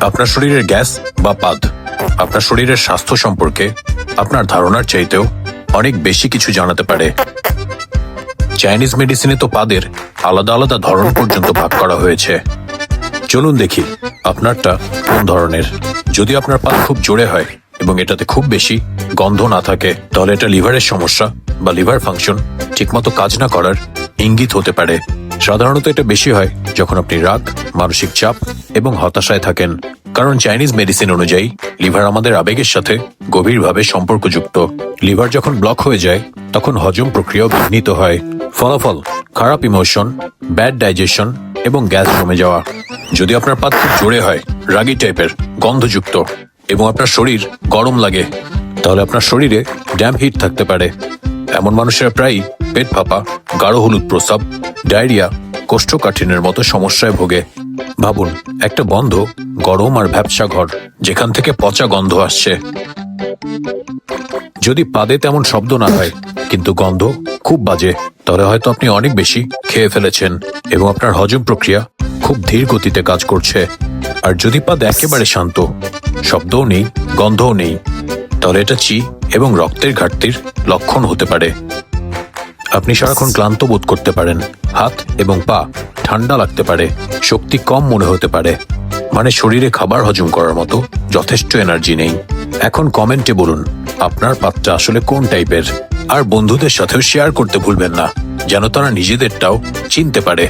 আপনার শরীরের গ্যাস বা পাদ, আপনার শরীরের স্বাস্থ্য সম্পর্কে আপনার ধারণার চাইতেও অনেক বেশি কিছু জানাতে পারে। চাইনিজ মেডিসিনে তো পাদের আলাদা আলাদা ধরন পর্যন্ত ভাগ করা হয়েছে। চলুন দেখি আপনারটা কোন ধরনের। যদি আপনার পাদ খুব জোরে হয় এবং এটাতে খুব বেশি গন্ধ না থাকে, তাহলে এটা লিভারের সমস্যা বা লিভার ফাংশন ঠিকমতো কাজ না করার ইঙ্গিত হতে পারে। সাধারণত এটা বেশি হয় যখন আপনি রাগ, মানসিক চাপ এবং হতাশায় থাকেন। কারণ চাইনিজ মেডিসিন অনুযায়ী, লিভার আমাদের আবেগের সাথে গভীরভাবে সম্পর্কযুক্ত। লিভার যখন ব্লক হয়ে যায়, তখন হজম প্রক্রিয়া বিঘ্নিত হয়। ফলাফল, খারাপ ইমোশন, ব্যাড ডাইজেশন এবং গ্যাস জমে যাওয়া। যদি আপনার পাত খুব জোরে হয়, রাগি টাইপের, গন্ধযুক্ত এবং আপনার শরীর গরম লাগে, তাহলে আপনার শরীরে ড্যাম হিট থাকতে পারে। এমন মানুষেরা প্রায়ই পেট ফাঁপা গাঢ় হলুদ প্রস্রাব, ডায়রিয়া, কোষ্ঠকাঠিন্যের মতো সমস্যায় ভোগে। ভাবুন, একটা বন্ধ, গরম আর ভ্যাপসা ঘর, যেখান থেকে পচা গন্ধ আসছে। যদি পাদে তেমন শব্দ না হয়, কিন্তু গন্ধ খুব বাজে তাহলে হয়তো আপনি অনেক বেশি খেয়ে ফেলেছেন এবং আপনার হজম প্রক্রিয়া খুব ধীর গতিতে কাজ করছে। আর যদি পাদ একেবারে শান্ত, শব্দও নেই, গন্ধও নেই, তাহলে এটা চি এবং রক্তের ঘাটতির লক্ষণ হতে পারে। আপনি সারাক্ষণ ক্লান্ত বোধ করতে পারেন। হাত এবং পা ঠান্ডা লাগতে পারে, শক্তি কম মনে হতে পারে মানে শরীরে খাবার হজম করার মতো যথেষ্ট এনার্জি নেই। এখন কমেন্টে বলুন, আপনার পাতটা আসলে কোন টাইপের? আর বন্ধুদের সাথেও শেয়ার করতে ভুলবেন না, যেন তারা নিজেদেরটাও চিনতে পারে।